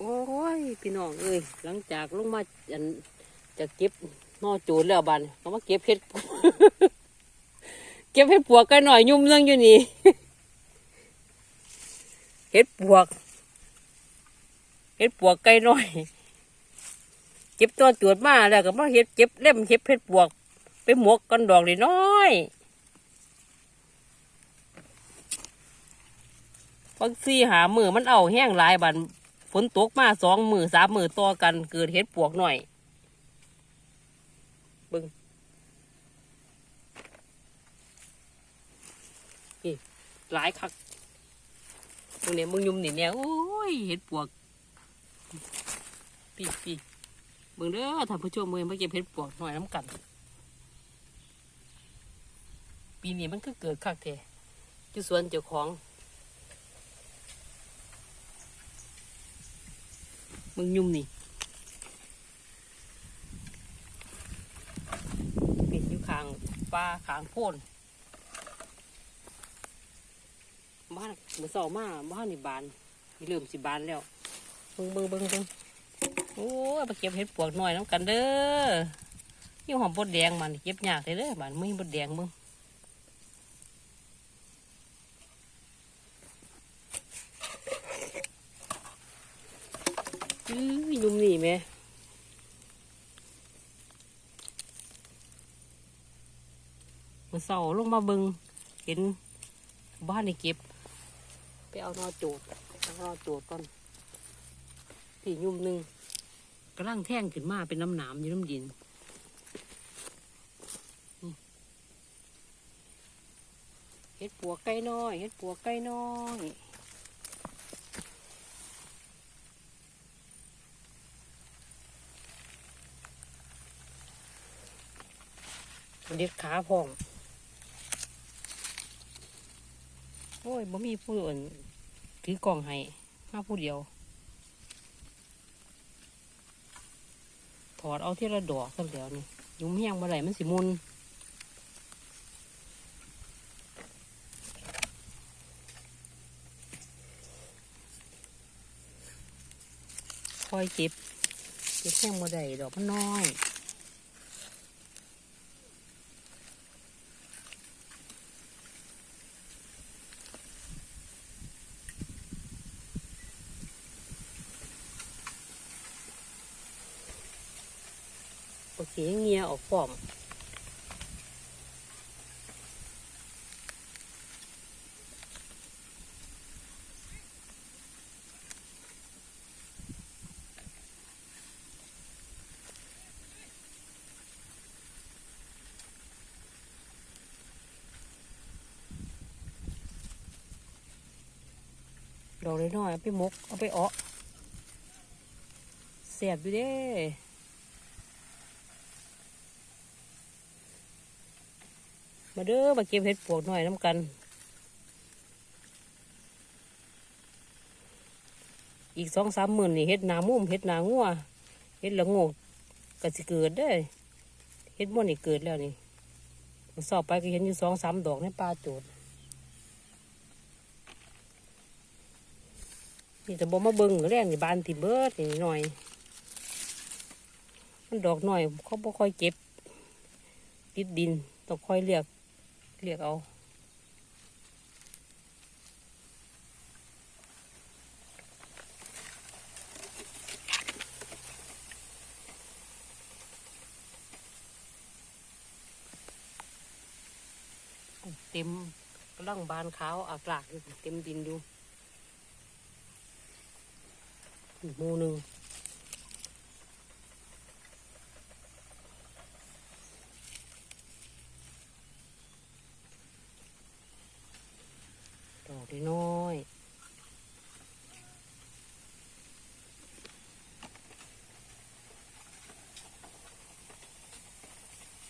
โอ้ยพี่น้องเอ้ยหลังจากลงมาอันจะเก็บนอโจรแล้วบานก็มาเก็บเห็ดเก็บเห็ดปวกกันหน่อยยุ่มเรื่องอยู่นี่เห็ดปวกเห็ดปวกไก่น้อย เก็บตัวจวดมาแล้วก็มาเห็ดเก็บเล่มเห็ดเห็ดปวก ไปหมวกกันดอกเลยน้อยๆบางซีหามือมันเอาแห้งหลายบัน ฝนตกมาสองมือสามมือต่อกัน เกิดเห็ดปวกหน่อยบึงนี่หลายคักมึงนี่ยมึงยุ่มนี่เนี่ยโอ้ยเห็ดปวกปีปีเบิ่งเด้อท่านผู้ชมมือมาเก็บเห็ดปวกหน่อยน้ำกัน ปีนี้มันก็เกิดคักแท้อยู่สวนเจ้าของ มึงยุ่มนี่ปิดอยู่ข้างปลาข้างโพ่นบ้านเมื่อสองมาบ้านนี่บานมีเริ่มสิบานแล้วเบิงเบิ่งเบิ่งเบิ่งโอ้ยไปเก็บเห็ดปวกหน่อยน้ำกันเด้อนี่หอมบดแดงมันเก็บยากเลยเด้อบานไม่บดแดงมึง อื้อยุ่มนี่แม่ มันเศร้าลงมาเบิงเห็นบ้านในเก็บ ไปเอานอโจดเอานอโจดก่อนพี่ยุ่มหนึ่งกำลังแท่งขึ้นมาเป็นน้ำหนามอยู่น้ำดินเฮ็ดปัวไก่น้อยเฮ็ดปัวไก่น้อยเด็ดขาพอม โอ้ยบ่มีผู้อื่นถือกล่องให้มาผู้เดียว ถอดเอาที่ละดอกกันแล้วนี่ยุ่มเฮียงบ่ได้มันสิมุนคอยเก็บเก็บเฮียงบ่ได้ดอกมันน้อย โอเคเงียออกพร้อมดอกน้อยๆเอาไปมก เอาไปเอ้อเสียบอยู่เด้ มาเด้อมาเก็บเห็ดปวกหน่อยน้ำกัน อีกสองสามหมื่นนี่เห็ดนามุ่มเห็ดนางัวเห็ดละงกก็สิเกิดได้เห็ดม่วนนี่เกิดแล้วนี่สอบไปก็เห็นอยู่สองสามดอกในป่าโจดนี่แต่บ่มาเบิ่งแรงนี่บานติเบิดนี่หน่อย มันดอกหน่อยเขาบ่ค่อยเก็บติดดินต้องค่อยเลือก เรียกเอาเต็มกำลังบานขาวอากลากเต็มดินอยู่หมูหนึ่ง no